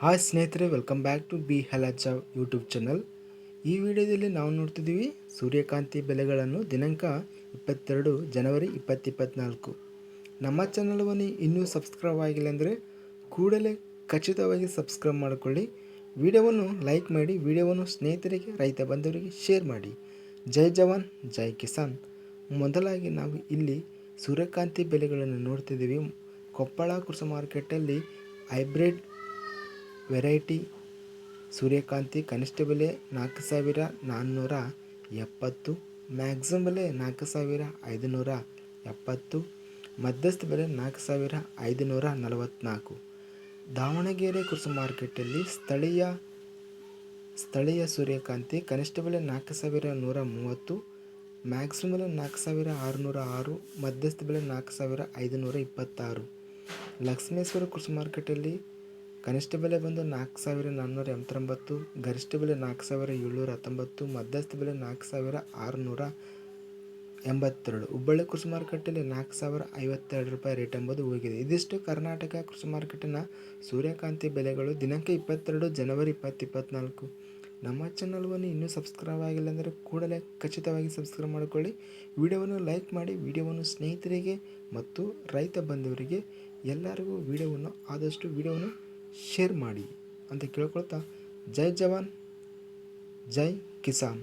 Hi ಸ್ನೇಹಿತರೆ welcome back to B ಹಲಚ YouTube channel ಈ ವಿಡಿಯೋದಲ್ಲಿ ನಾವು ನೋಡ್ತಿದ್ದೀವಿ ಸೂರ್ಯಕಾಂತಿ ಬೆಲೆಗಳನ್ನು ದಿನಾಂಕ ಇಪ್ಪತ್ತೆರಡು ಜನವರಿ ಇಪ್ಪತ್ತಿಪ್ಪತ್ನಾಲ್ಕು ನಮ್ಮ ಚಾನಲ್ವನ್ನು ಇನ್ನೂ ಸಬ್ಸ್ಕ್ರೈಬ್ ಆಗಿಲ್ಲ ಅಂದರೆ ಕೂಡಲೇ ಖಚಿತವಾಗಿ ಸಬ್ಸ್ಕ್ರೈಬ್ ಮಾಡಿಕೊಳ್ಳಿ. ವಿಡಿಯೋವನ್ನು ಲೈಕ್ ಮಾಡಿ, ವಿಡಿಯೋವನ್ನು ಸ್ನೇಹಿತರಿಗೆ, ರೈತ ಬಂಧುವರಿಗೆ ಶೇರ್ ಮಾಡಿ. ಜೈ ಜವಾನ್, ಜೈ ಕಿಸಾನ್. ಮೊದಲಾಗಿ ನಾವು ಇಲ್ಲಿ ಸೂರ್ಯಕಾಂತಿ ಬೆಲೆಗಳನ್ನು ನೋಡ್ತಿದ್ದೀವಿ. ಕೊಪ್ಪಳ ಕೃಷಿ ಮಾರ್ಕೆಟಲ್ಲಿ ಹೈಬ್ರಿಡ್ ವೆರೈಟಿ ಸೂರ್ಯಕಾಂತಿ ಕನಿಷ್ಠ ಬೆಲೆ ನಾಲ್ಕು ಸಾವಿರ ನಾನ್ನೂರ ಎಪ್ಪತ್ತು, ಮ್ಯಾಕ್ಸಿಮಮ್ ಬೆಲೆ ನಾಲ್ಕು ಸಾವಿರ ಐದುನೂರ ಎಪ್ಪತ್ತು, ಮಧ್ಯಸ್ಥ ಬೆಲೆ ನಾಲ್ಕು ಸಾವಿರ ಐದುನೂರ ನಲವತ್ತ್ನಾಲ್ಕು ದಾವಣಗೆರೆ ಕೃಷಿ ಮಾರ್ಕೆಟಲ್ಲಿ ಸ್ಥಳೀಯ ಸ್ಥಳೀಯ ಸೂರ್ಯಕಾಂತಿ ಕನಿಷ್ಠ ಬೆಲೆ ನಾಲ್ಕು ಸಾವಿರ ನೂರ ಮೂವತ್ತು, ಮ್ಯಾಕ್ಸಿಮಮ್ ಬೆಲೆ ನಾಲ್ಕು ಸಾವಿರ ಆರುನೂರ ಆರು, ಮಧ್ಯಸ್ಥ ಬೆಲೆ ನಾಲ್ಕು ಸಾವಿರ ಐದುನೂರ ಇಪ್ಪತ್ತಾರು. ಲಕ್ಷ್ಮೇಶ್ವರ ಕೃಷಿ ಮಾರ್ಕೆಟಲ್ಲಿ ಕನಿಷ್ಠ ಬೆಲೆ ಬಂದು ನಾಲ್ಕು ಸಾವಿರ ನಾನ್ನೂರ ಎಂಬತ್ತೊಂಬತ್ತು, ಗರಿಷ್ಠ ಬೆಲೆ ನಾಲ್ಕು ಸಾವಿರ ಏಳ್ನೂರ ಹತ್ತೊಂಬತ್ತು, ಮಧ್ಯಸ್ಥ ಬೆಲೆ ನಾಲ್ಕು ಸಾವಿರ ಆರುನೂರ ಎಂಬತ್ತೆರಡು. ಹುಬ್ಬಳ್ಳಿ ಕೃಷಿ ಮಾರುಕಟ್ಟೆಯಲ್ಲಿ ನಾಲ್ಕು ಸಾವಿರ ಐವತ್ತೆರಡು ರೂಪಾಯಿ ರೇಟ್ ಎಂಬುದು ಹೋಗಿದೆ ಇದಿಷ್ಟು ಕರ್ನಾಟಕ ಕೃಷಿ ಮಾರುಕಟ್ಟಿನ ಸೂರ್ಯಕಾಂತಿ ಬೆಲೆಗಳು ದಿನಾಂಕ ಇಪ್ಪತ್ತೆರಡು ಜನವರಿ ಇಪ್ಪತ್ತು ಇಪ್ಪತ್ತ್ನಾಲ್ಕು ನಮ್ಮ ಚಾನಲ್ವನ್ನು ಇನ್ನೂ ಸಬ್ಸ್ಕ್ರೈಬ್ ಆಗಿಲ್ಲ ಅಂದರೆ ಕೂಡಲೇ ಖಚಿತವಾಗಿ ಸಬ್ಸ್ಕ್ರೈಬ್ ಮಾಡಿಕೊಳ್ಳಿ. ವಿಡಿಯೋವನ್ನು ಲೈಕ್ ಮಾಡಿ, ವಿಡಿಯೋವನ್ನು ಸ್ನೇಹಿತರಿಗೆ ಮತ್ತು ರೈತ ಬಂಧುವರಿಗೆ ಎಲ್ಲರಿಗೂ ವಿಡಿಯೋವನ್ನು, ಆದಷ್ಟು ವಿಡಿಯೋವನ್ನು ಶೇರ್ ಮಾಡಿ ಅಂತ ಕೇಳ್ಕೊಳ್ತಾ. ಜೈ ಜವಾನ್ ಜೈ ಕಿಸಾನ್.